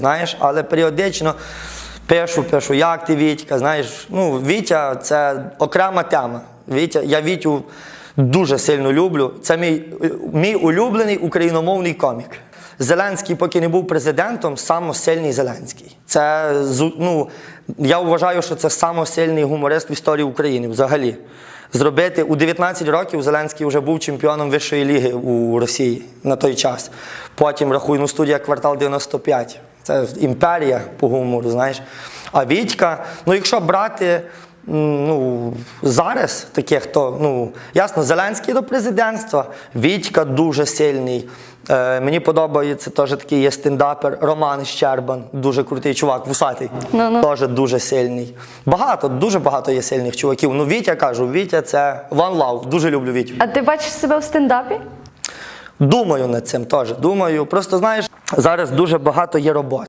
знаєш, але періодично пишу, пишу, як ти Вітька, знаєш, ну, Вітя це окрема тема. Вітя, я Вітю дуже сильно люблю. Це мій, мій улюблений україномовний комік. Зеленський, поки не був президентом, самосильний Зеленський. Це ну, я вважаю, що це самосильний гуморист в історії України взагалі. Зробити у 19 років Зеленський вже був чемпіоном вищої ліги у Росії на той час. Потім рахуй, ну, студія квартал 95. Це імперія по гумору, знаєш. А Вітька, ну якщо брати ну, зараз таких, то ну, ясно, Зеленський до президентства, Вітька дуже сильний. Е, мені подобається теж такий є стендапер Роман Щербан, дуже крутий чувак, вусатий. Ну-ну. Теж дуже сильний. Багато, дуже багато є сильних чуваків. Ну, Вітя кажу, Вітя це one love. Дуже люблю Вітю. А ти бачиш себе в стендапі? Думаю над цим теж. Думаю. Просто знаєш, зараз дуже багато є роботи.